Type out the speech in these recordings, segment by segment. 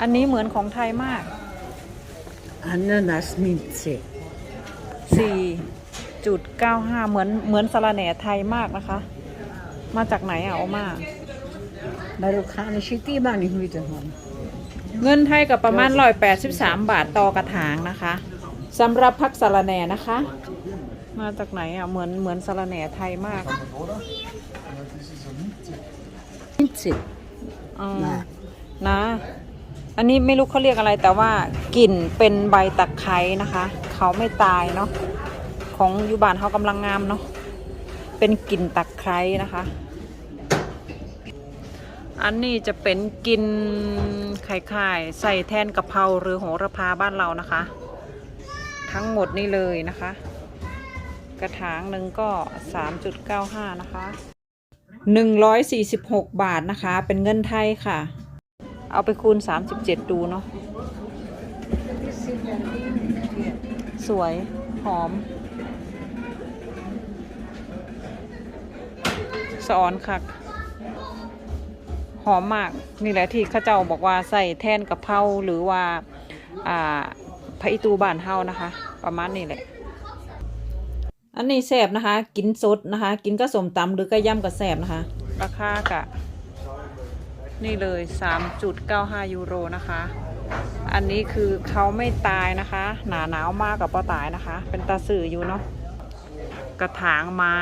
อันนี้เหมือนของไทยมาก Ananas Minze. 4.95 เหมือนเหมือนสาระแหน่ไทยมากนะคะ มาจากไหนอะโอมา Marokkanische, die mag ich wieder haben. เงินไทยกับประมาณ183บาทต่อกระถางนะคะสำหรับพักสาระแหน่นะคะ มาจากไหนอะเหมือนเหมือนสาระแหน่ไทยมาก Minze. อ๋อนะนะ อันนี้ไม่รู้เขาเรียกอะไรแต่ว่ากลิ่นเป็นใบตะไคร้นะคะ เขาไม่ตายเนาะของยูบานเขากำลังงามเนาะเป็นกลิ่นตะไคร้นะคะ อันนี้จะเป็นกลิ่นไข่ไข่ใส่แทนกะเพราหรือโหระพาบ้านเรานะคะ ทั้งหมดนี่เลยนะคะ กระถางหนึ่งก็ 3.95 นะคะ 146 บาทนะคะ เป็นเงินไทยค่ะ เอาไปคูณ 37 ดูเนาะสวย หอม สอนคัก หอมมาก นี่แหละที่ข้าเจ้าบอกว่าใส่แทนกับเพราหรือว่า อ่าพระอิตูบ้านเฮานะคะ ประมาณนี้แหละ อันนี้แสบนะคะ กินสดนะคะ กินก็สมตำหรือก็ย่ำก็แสบนะคะ ราคากะ นี่เลย 3.95 ยูโรนะคะ อันนี้คือเขาไม่ตายนะคะ หนาหนาวมากกับปอตายนะคะ เป็นตาสื่ออยู่เนาะ กระถางไม้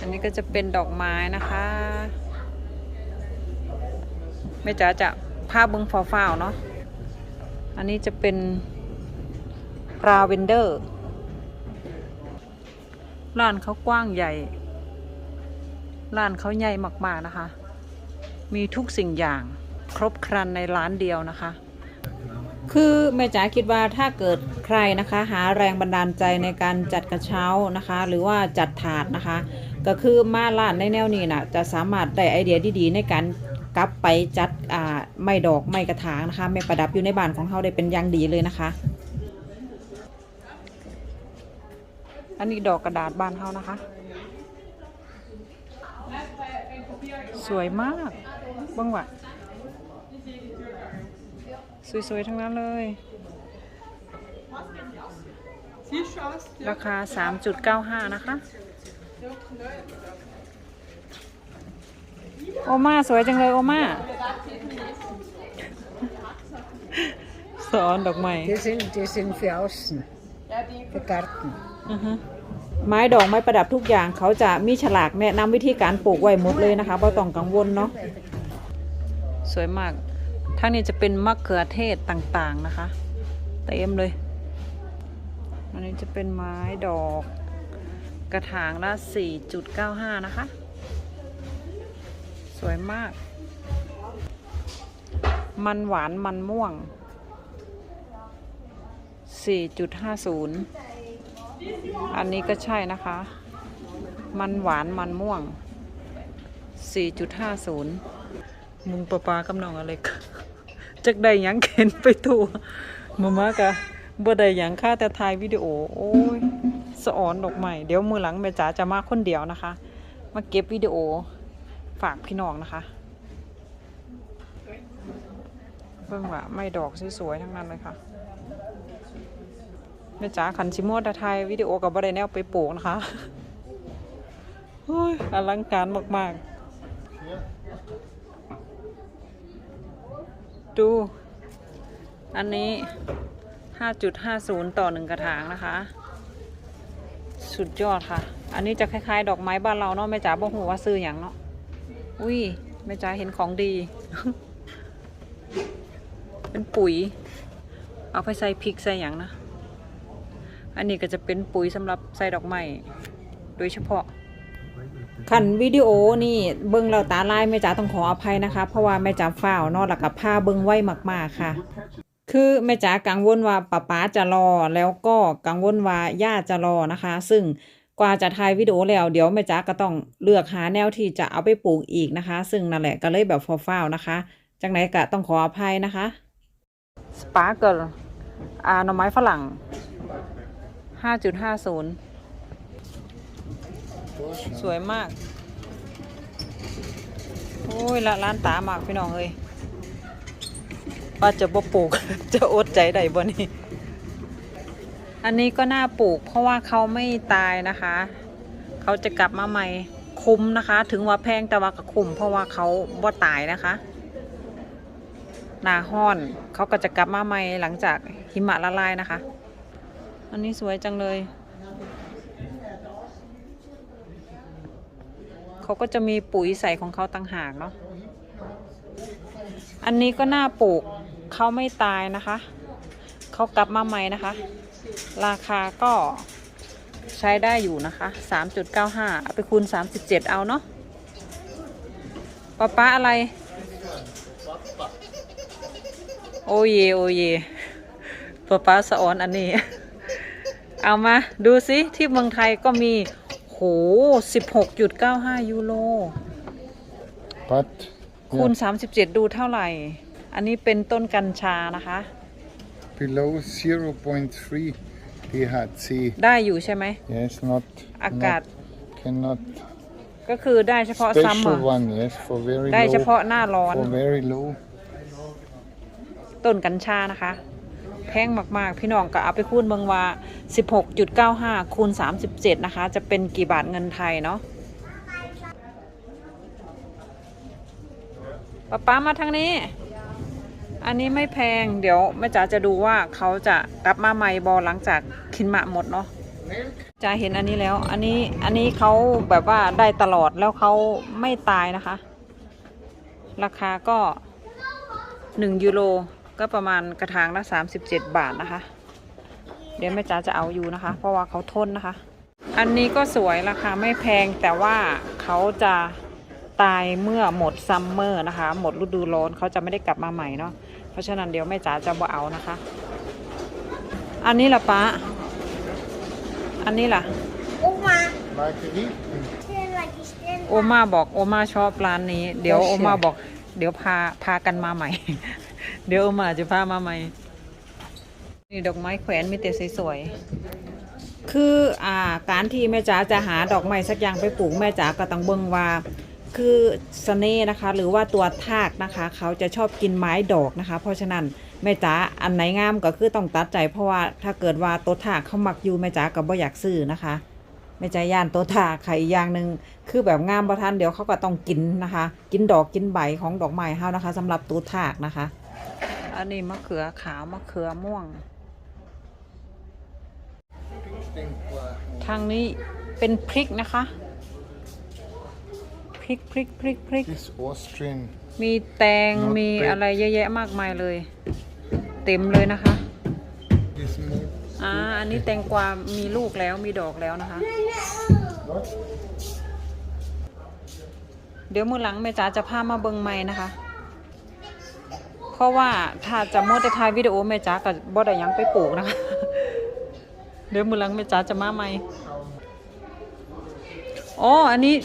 อันนี้ก็จะเป็นดอกไม้นะคะแม่จ๋าจะภาพเบิ้งฟ้าวๆเนาะ อันนี้จะเป็นราเวนเดอร์ ร้านเขากว้างใหญ่ ร้านเขาใหญ่มากๆนะคะ มีทุกสิ่งอย่างครบครันในร้านเดียวนะคะ คือแม่จ๋าคิดว่าถ้าเกิดใครนะคะ หาแรงบันดาลใจในการจัดกระเช้านะคะ หรือว่าจัดถาดนะคะ ก็คือมาร้านในแนวนี้นะจะสามารถได้ไอเดียดีๆในการกลับไปจัดไม้ดอกไม้กระถางนะคะ ไม้ประดับอยู่ในบ้านของเขาได้เป็นอย่างดีเลยนะคะ อันนี้ดอกกระดาษบานเขานะคะ สวยมากบ้างวะสวยๆ ทั้งนั้นเลย ราคา 3.95 นะคะ โอมาสวยจังเลยโอมาสอนดอกไม้ Die sind, die sind für außen. Für Garten. ไม้ดอกไม้ประดับทุกอย่างเขาจะมีฉลากแนะนำวิธีการปลูกไว้หมดเลยนะคะไม่ต้องกังวลเนาะสวยมากทั้งนี้จะเป็นมะเขือเทศต่างๆนะคะเต็มเลย อันนี้จะเป็นไม้ดอกกระถางละ 4.95 นะคะ สวยมาก มันหวานมันม่วง 4.50 อันนี้ก็ใช่นะคะ มันหวานมันม่วง 4.50 มุงปลาปลากำนองอะไรกจักได้ยังเข็นไปตัวมามากะบ่ได้ยังค่าแต่ถ่ายวิดีโอ โอ้ยสะออนดอกใหม่เดี๋ยวมือหลังแม่จ๋าจะมาคนเดียวนะคะ มาเก็บวิดีโอฝากพี่น้องนะคะเพิ่งว่าไม่ดอกสวยๆทั้งนั้นเลยค่ะ ม่จ๋าขันชิโมดไทยวิดีโอกับบ่ได้แนวไปปลูกนะคะอลังการมาก ๆ ดู อันนี้ 5.50 ต่อหนึ่งกระถางนะคะ สุดยอดค่ะ อันนี้จะคล้าย ๆ ดอกไม้บ้านเราเนาะแม่จ๋าบอกหูว่าซื้ออย่างเนาะ อุ้ยแม่จ๋าเห็นของดี เป็นปุ๋ย เอาไปใส่พริกใส่อย่างนะ อันนี้ก็จะเป็นปุ๋ยสำหรับใส่ดอกไม้โดยเฉพาะขันวิดีโอนี่เบิ้งเราตาลายแม่จ๋าต้องขออภัยนะคะ เพราะว่าแม่จ๋าฝ้าวเนอกหลักกับผ้าเบิ้งไว้มาก ๆ ค่ะ คือแม่จ๋ากังวลว่าป้าป๊าจะรอแล้วก็กังวลว่าย่าจะรอนะคะ ซึ่งกว่าจะถ่ายวิดีโอแล้วเดี๋ยวแม่จ๋าก็ต้องเลือกหาแนวที่จะเอาไปปลูกอีกนะคะ ซึ่งนั่นแหละก็เลยแบบฟ้าวๆนะคะจังไหนก็ต้องขออภัยนะคะสปาร์เกิลอ่าหน่อไม้ฝรั่ง 5.50สวยมาก โอ้ยละล้านตามากพี่น้องเอ้ยว่าจะบ่ปลูก จะอดใจได้บ่นี่อันนี้ก็น่าปลูก เพราะว่าเขาไม่ตายนะคะ เขาจะกลับมาใหม่คุ้มนะคะ ถึงว่าแพงแต่ว่าก็คุ้มเพราะว่าเขาบ่ตายนะคะนาห้อนเขาก็จะกลับมาใหม่หลังจากหิมะละลายนะคะ อันนี้สวยจังเลย เขาก็จะมีปุ๋ยใส่ของเขาต่างหากเนาะ อันนี้ก็น่าปลูก เขาไม่ตายนะคะ เขากลับมาใหม่นะคะ ราคาก็ใช้ได้อยู่นะคะ 3.95 เอาไปคูณ 37 เอาเนาะป้าป้าอะไร โอเย โอเยป้าป้าสะออนอันนี้ เอามาดูสิที่เมืองไทยก็มีโห16.95ยูโร But คูณ yeah, 37ดูเท่าไหร่ อันนี้เป็นต้นกัญชานะคะ below 0.3 THC. ได้อยู่ใช่ไหม Yes, not. อากาศ not- cannot. ก็คือได้เฉพาะซัมเมอ Special ร์ one, yes, for very ได้เฉ low. พาะหน้าร้อน For very low. ต้นกัญชานะคะแพงมากๆ พี่น้องก็เอาไปคูณเบิงว่า 16.95 คูณ 37 นะคะ จะเป็นกี่บาทเงินไทยเนาะป๊าป๊ามาทางนี้ อันนี้ไม่แพง เดี๋ยวแม่จ๋าจะดูว่าเขาจะกลับมาใหม่บอหลังจากขินมะหมดเนาะจ๋าเห็นอันนี้แล้ว อันนี้อันนี้เขาแบบว่าได้ตลอดแล้วเขาไม่ตายนะคะ ราคาก็ 1 ยูโร ก็ประมาณกระถางละ37 บาทนะคะ เดี๋ยวแม่จ๋าจะเอาอยู่นะคะ เพราะว่าเขาทนนะคะ อันนี้ก็สวยราคาไม่แพงแต่ว่าเขาจะตายเมื่อหมดซัมเมอร์นะคะ หมดฤดูร้อนเขาจะไม่ได้กลับมาใหม่เนาะเพราะฉะนั้นเดี๋ยวแม่จ๋าจะบ่เอานะคะ อันนี้ล่ะป้าอันนี้ล่ะ Oma, Marguerite. stel wat die stel. โอมาบอกโอมาชอบร้านนี้ เดี๋ยวโอเคโอมาบอก เดี๋ยวพาพากันมาใหม่ เดี๋ยวมาจะพามาใหม่ นี่ดอกไม้แขวนมีแต่สวยๆ คืออ่าการที่แม่จ๋าจะหาดอกไม้สักอย่างไปปลูกแม่จ๋าก็ต้องเบิ่งว่าคือสเน่ห์นะคะ หรือว่าตัวทากนะคะ เขาจะชอบกินไม้ดอกนะคะ เพราะฉะนั้นแม่จ๋าอันไหนงามก็คือต้องตัดใจ เพราะว่าถ้าเกิดว่าตัวทากเขามักอยู่แม่จ๋าก็บ่อยากซื้อนะคะไม่ใจย่านตัวทากค่ะอีกอย่างหนึ่งคือแบบงามประทันเดี๋ยวเขาก็ต้องกินนะคะ กินดอกกินใบของดอกไม้เฮานะคะสำหรับตัวทากนะคะ อันนี้มะเขือขาวมะเขือม่วง ทางนี้เป็นพริกนะคะ พริกพริกพริกพริก This Austrian. มีแตง Not มี bad อะไรเยอะแยะมากมายเลย เต็มเลยนะคะ This more. อ่าอันนี้แตงกวา มีลูกแล้วมีดอกแล้วนะคะเดี๋ยวมือหลังแม่จ๋าจะพามาเบิงไม้นะคะ เพราะว่าถ้าจะมัวแต่ถ่ายวิดีโอแม่จ๋ากับบ่ได้หยังไปปลูกนะคะ เดี๋ยวมือหลังแม่จ๋าจะมาใหม่อ๋ออันนี้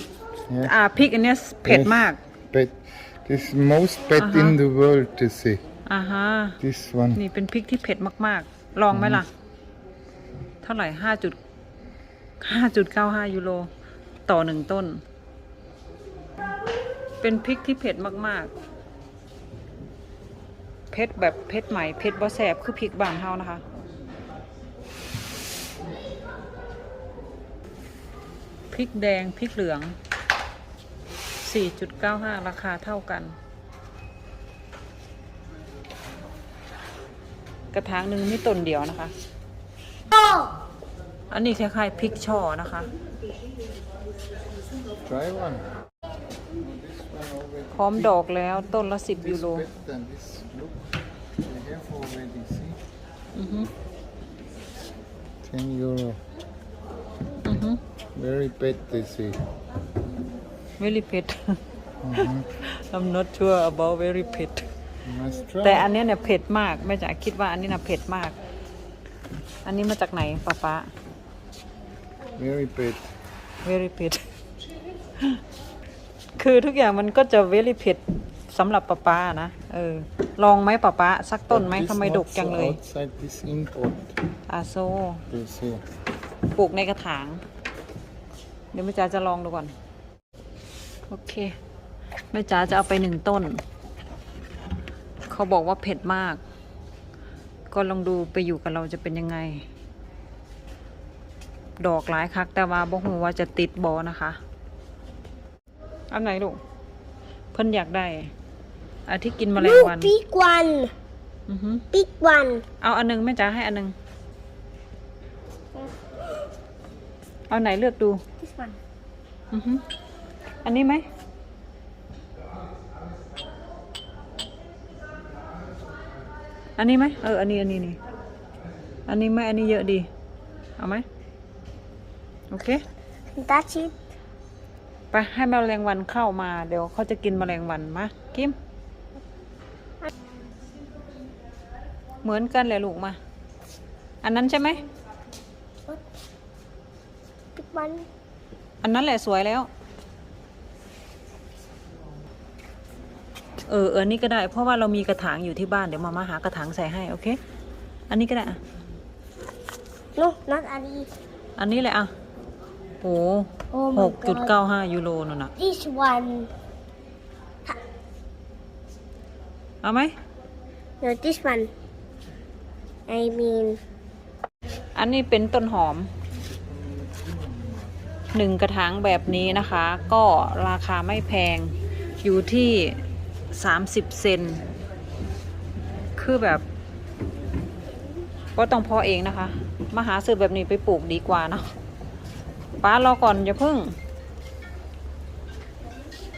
Yeah. อ่าพริกอันเนี้ยเผ็ด Yes. มาก But this most bad Uh-huh. in the world to see. อ่าฮะ This one. นี่เป็นพริกที่เผ็ดมาก ๆ ลองไหมล่ะ เท่าไหร่ห้าจุดห้าจุดเก้าห้ายูโรต่อหนึ่งต้น เป็นพริกที่เผ็ดมาก ๆ เผ็ดแบบเผ็ดใหม่เผ็ดบ่แสบคือพริกบานเฮานะคะพริกแดงพริกเหลือง 4.95 ราคาเท่ากัน กระถางหนึ่งมีต้นเดียวนะคะ อันนี้คล้ายๆพริกช่อนะคะ Try one. ร้อมดอกแล้วต้นละสิบยู This โร better than this. Look, we have already see. อือฮึ10 euro. อือฮึ Very bad they say. very เผ็ด I'm not sure about very เผ็ด You must แต่ try. อันเนี้ยเนี่ยเผ็ดมากแม่จ๋าคิดว่าอันนี้นะเผ็ดมาก อันนี้มาจากไหนป้าป้า Very bad. very เผ็ด คือทุกอย่างมันก็จะ very เผ็ดสำหรับป้าป้านะ เออ ลองไหมป้าป้าสักต้นไหม But this ทำไม not ดกจัง so เลย Outside this import. อาโซ They say. ปลูกในกระถาง เดี๋ยวแม่จ๋าจะลองดูก่อน โอเค แม่จ๋าจะเอาไปหนึ่งต้น เขาบอกว่าเผ็ดมาก ก็ลองดูไปอยู่กับเราจะเป็นยังไง ดอกหลายคักแต่ว่าบ่ฮู้ว่าจะติดบอนะคะ อันไหนลูก เพิ่นอยากได้อันที่กินแมลง Look, วัน big one. อือฮึ Big one. เอาอันหนึงแม่จ๋าให้อันหนึง เอาไหนเลือกดู This one. อือฮึอันนี้ไหม อันนี้ไหมเออ อันนี้ อันนี้นี่ อันนี้ไหมอันนี้เยอะดี เอาไหม โอเค That's it. ไปให้แมลงวันเข้ามาเดี๋ยวเขาจะกินแมลงวันมากิม เหมือนกันแหละลูกมา อันนั้นใช่ไหม Big one. อันนั้นแหละสวยแล้ว เออเออนี่ก็ได้ เพราะว่าเรามีกระถางอยู่ที่บ้านเดี๋ยวมามาหากระถางใส่ให้โอเค อันนี้ก็ได้อะ No, not Ali. อันนี้แหละอะโอ้ Oh ห my กจุด god. เก้าห้ายูโรนั่นน่ะ This one. เอาไหม No, this one. I mean, อันนี้เป็นต้นหอมหนึ่งกระถางแบบนี้นะคะ ก็ราคาไม่แพงอยู่ที่ 30 เซน คือแบบ ก็ต้องพอเองนะคะ มาหาซื้อแบบนี้ไปปลูกดีกว่าเนอะ ป้ารอก่อนอย่าเพิ่ง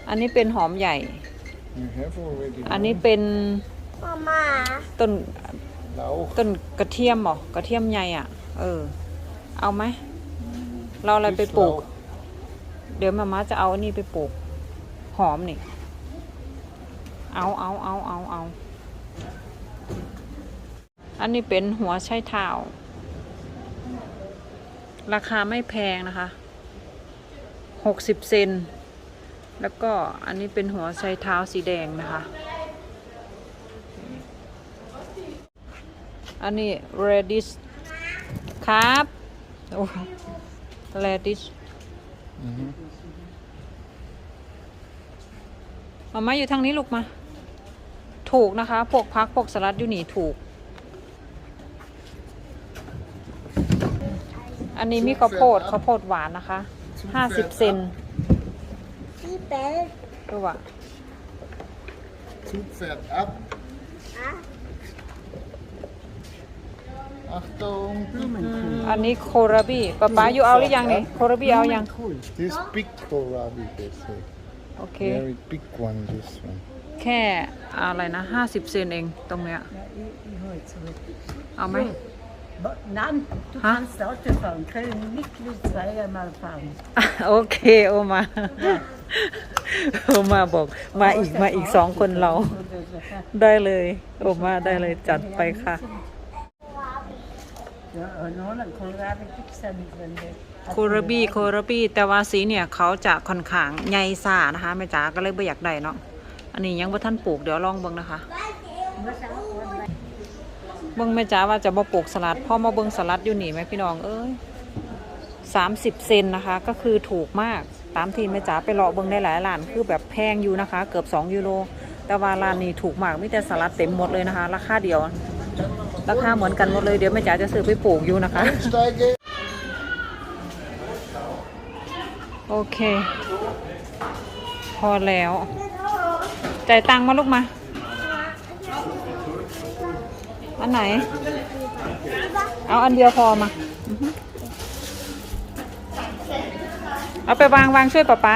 อันนี้เป็นหอมใหญ่ You have already อันนี้เป็น Mama. ต้น Lauch. ต้นกระเทียมเหรอกระเทียมใหญ่อะ เออ เอาไหม เราอะไรไปปลูก Lauch. เดี๋ยวมาม่าจะเอาอันนี้ไปปลูก หอมนี่ เอาเอาเอาเอาเอา อันนี้เป็นหัวไชเท้า ราคาไม่แพงนะคะหกสิบเซน แล้วก็อันนี้เป็นหัวไชเท้าสีแดงนะคะ อันนี้ radish ครับโอ้ radish Mhm. มามาอยู่ทางนี้ลูกมา ถูกนะคะ พวกพักพวกสลัดอยู่นี่ถูก อันนี้มีข้าวโพดข้าวโพดหวานนะคะห้าสิบเซน People. ดูว่า Zug fährt ab. Ah, Achtung. อันนี้โคราบีป๊าป๊าอยู่เอาหรือยังนี่โคราบีเอายัง Cool. This big kohlrabi, this one. โอเค Very big one, this one. แค่อะไรนะห้าสิบเซนเองตรงเนี้ย Ja, ich, ich hol zurück. เอาไหม Ba- Nein, du Ha? kannst Auto fahren. Können nicht nur zweimal fahren. โอเคโอมา โอมาบอก มาอีกมาอีกสองคนเรา ได้เลย โอมาได้เลยจัดไปค่ะ Ja, in Holland, Kohlrabi gibt es ja nicht, wenn wir... โคราบีโคราบีแต่ว่าสีเนี่ยเขาจะค่อนข้างใหญ่ซ่านะคะแม่จ๋าก็เลยไม่อยากได้เนาะอันนี้ยังบ่ท่านปลูกเดี๋ยวลองเบิ่งนะคะ เบิ่งแม่จ๋าว่าจะมาปลูกสลัดพ่อมาเบิ่งสลัดอยู่หนีไหมพี่น้องเอ้ยสามสิบเซนนะคะ ก็คือถูกมากตามที่แม่จ๋าไปเลาะเบิ่งได้หลายร้านคือแบบแพงอยู่นะคะ เกือบ2ยูโรแต่ว่าร้านนี้ถูกมากมีแต่สลัดเต็มหมดเลยนะคะ ราคาเดียว ราคาเหมือนกันหมดเลยเดี๋ยวแม่จ๋าจะซื้อไปปลูกอยู่นะคะ โอเค พอแล้วจ่ายตังค์มาลูกมา อันไหน เอาอันเดียวพอมาอือฮึเอาไปวางวางช่วยป๊าป๊า